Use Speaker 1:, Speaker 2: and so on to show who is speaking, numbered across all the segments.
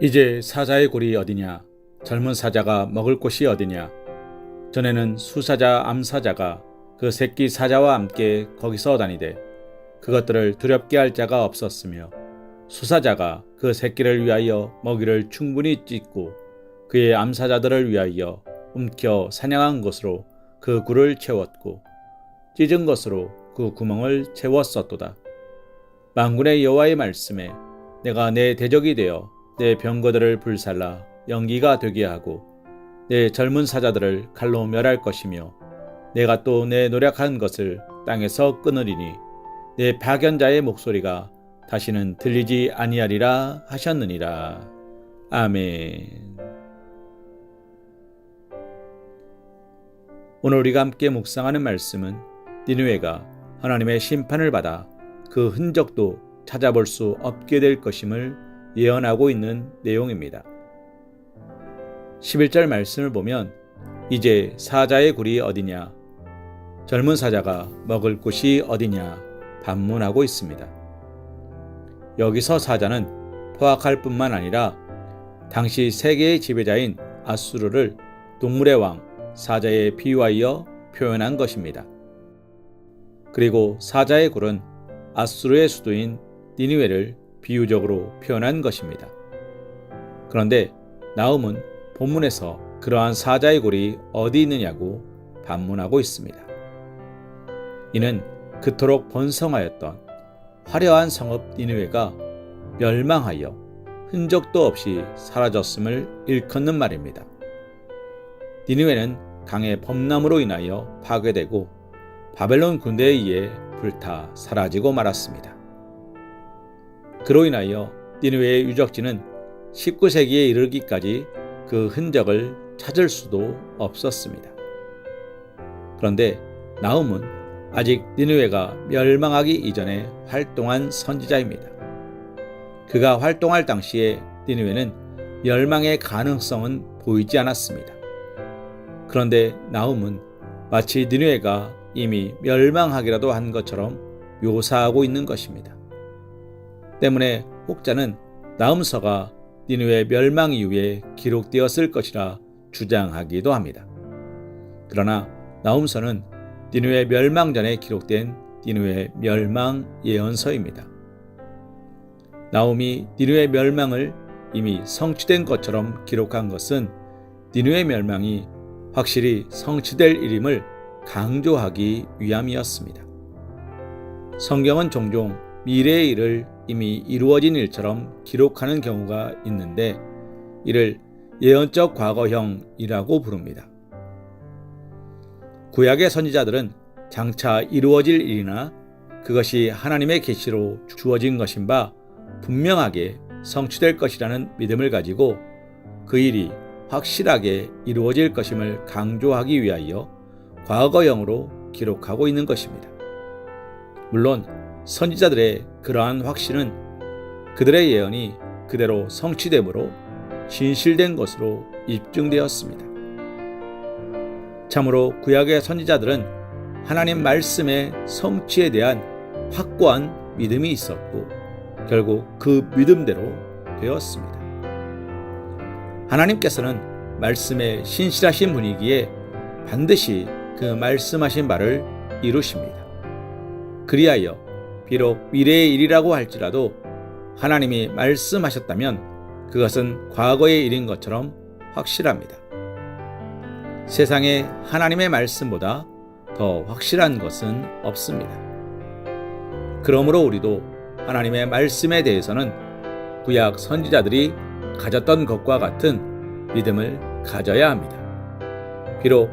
Speaker 1: 이제 사자의 굴이 어디냐? 젊은 사자가 먹을 곳이 어디냐? 전에는 수사자 암사자가 그 새끼 사자와 함께 거기서 다니되 그것들을 두렵게 할 자가 없었으며 수사자가 그 새끼를 위하여 먹이를 충분히 찢고 그의 암사자들을 위하여 움켜 사냥한 것으로 그 굴을 채웠고 찢은 것으로 그 구멍을 채웠었도다. 만군의 여호와의 말씀에 내가 내 대적이 되어 내 병거들을 불살라 연기가 되게 하고 내 젊은 사자들을 칼로 멸할 것이며 내가 또 내 노력한 것을 땅에서 끊으리니 내 파견자의 목소리가 다시는 들리지 아니하리라 하셨느니라. 아멘. 오늘 우리가 함께 묵상하는 말씀은 니누에가 하나님의 심판을 받아 그 흔적도 찾아볼 수 없게 될 것임을 예언하고 있는 내용입니다. 11절 말씀을 보면 이제 사자의 굴이 어디냐 젊은 사자가 먹을 곳이 어디냐 반문하고 있습니다. 여기서 사자는 포악할 뿐만 아니라 당시 세계의 지배자인 아수르를 동물의 왕 사자에 비유하여 표현한 것입니다. 그리고 사자의 굴은 아수르의 수도인 니니웨를 비유적으로 표현한 것입니다. 그런데 나움은 본문에서 그러한 사자의 굴이 어디 있느냐고 반문하고 있습니다. 이는 그토록 번성하였던 화려한 성읍 니느웨가 멸망하여 흔적도 없이 사라졌음을 일컫는 말입니다. 니느웨는 강의 범람으로 인하여 파괴되고 바벨론 군대에 의해 불타 사라지고 말았습니다. 그로 인하여 니느웨의 유적지는 19세기에 이르기까지 그 흔적을 찾을 수도 없었습니다. 그런데 나움은 아직 니느웨가 멸망하기 이전에 활동한 선지자입니다. 그가 활동할 당시에 니느웨는 멸망의 가능성은 보이지 않았습니다. 그런데 나움은 마치 니느웨가 이미 멸망하기라도 한 것처럼 묘사하고 있는 것입니다. 때문에 혹자는 나음서가 니누의 멸망 이후에 기록되었을 것이라 주장하기도 합니다. 그러나 나움서는 니누의 멸망 전에 기록된 니누의 멸망 예언서입니다. 나움이 니누의 멸망을 이미 성취된 것처럼 기록한 것은 니누의 멸망이 확실히 성취될 일임을 강조하기 위함이었습니다. 성경은 종종 미래의 일을 이미 이루어진 일처럼 기록하는 경우가 있는데 이를 예언적 과거형이라고 부릅니다. 구약의 선지자들은 장차 이루어질 일이나 그것이 하나님의 계시로 주어진 것인 바 분명하게 성취될 것이라는 믿음을 가지고 그 일이 확실하게 이루어질 것임을 강조하기 위하여 과거형으로 기록하고 있는 것입니다. 물론 선지자들의 그러한 확신은 그들의 예언이 그대로 성취되므로 진실된 것으로 입증되었습니다. 참으로 구약의 선지자들은 하나님 말씀의 성취에 대한 확고한 믿음이 있었고 결국 그 믿음대로 되었습니다. 하나님께서는 말씀의 신실하신 분이기에 반드시 그 말씀하신 바를 이루십니다. 그리하여 비록 미래의 일이라고 할지라도 하나님이 말씀하셨다면 그것은 과거의 일인 것처럼 확실합니다. 세상에 하나님의 말씀보다 더 확실한 것은 없습니다. 그러므로 우리도 하나님의 말씀에 대해서는 구약 선지자들이 가졌던 것과 같은 믿음을 가져야 합니다. 비록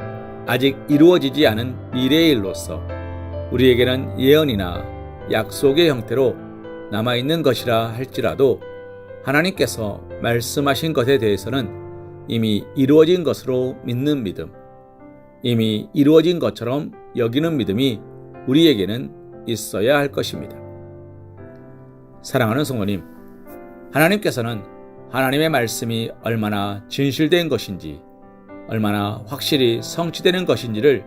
Speaker 1: 아직 이루어지지 않은 미래의 일로서 우리에게는 예언이나 약속의 형태로 남아있는 것이라 할지라도 하나님께서 말씀하신 것에 대해서는 이미 이루어진 것으로 믿는 믿음, 이미 이루어진 것처럼 여기는 믿음이 우리에게는 있어야 할 것입니다. 사랑하는 성도님, 하나님께서는 하나님의 말씀이 얼마나 진실된 것인지, 얼마나 확실히 성취되는 것인지를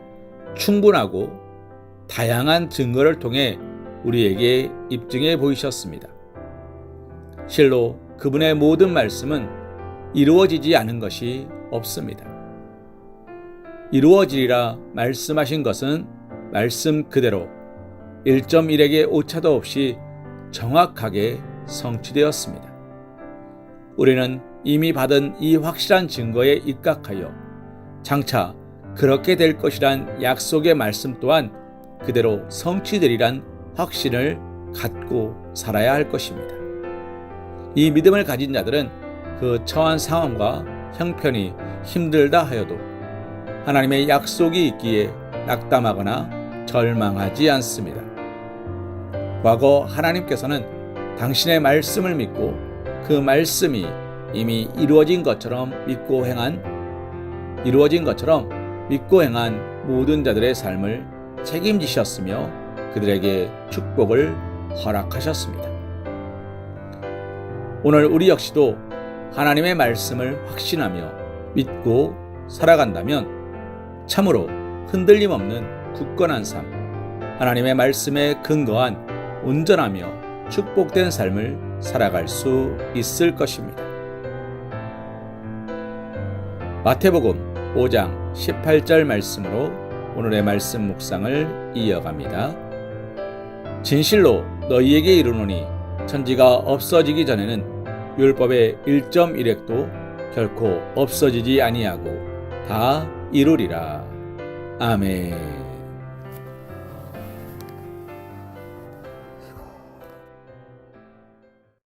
Speaker 1: 충분하고 다양한 증거를 통해 우리에게 입증해 보이셨습니다. 실로 그분의 모든 말씀은 이루어지지 않은 것이 없습니다. 이루어지리라 말씀하신 것은 말씀 그대로 1.1에게 오차도 없이 정확하게 성취되었습니다. 우리는 이미 받은 이 확실한 증거에 입각하여 장차 그렇게 될 것이란 약속의 말씀 또한 그대로 성취되리란 확신을 갖고 살아야 할 것입니다. 이 믿음을 가진 자들은 그 처한 상황과 형편이 힘들다 하여도 하나님의 약속이 있기에 낙담하거나 절망하지 않습니다. 과거 하나님께서는 당신의 말씀을 믿고 그 말씀이 이미 이루어진 것처럼 믿고 행한 이루어진 것처럼 믿고 행한 모든 자들의 삶을 책임지셨으며 그들에게 축복을 허락하셨습니다. 오늘 우리 역시도 하나님의 말씀을 확신하며 믿고 살아간다면 참으로 흔들림 없는 굳건한 삶, 하나님의 말씀에 근거한 온전하며 축복된 삶을 살아갈 수 있을 것입니다. 마태복음 5장 18절 말씀으로 오늘의 말씀 묵상을 이어갑니다. 진실로 너희에게 이르노니 천지가 없어지기 전에는 율법의 1.1획도 결코 없어지지 아니하고 다 이루리라. 아멘.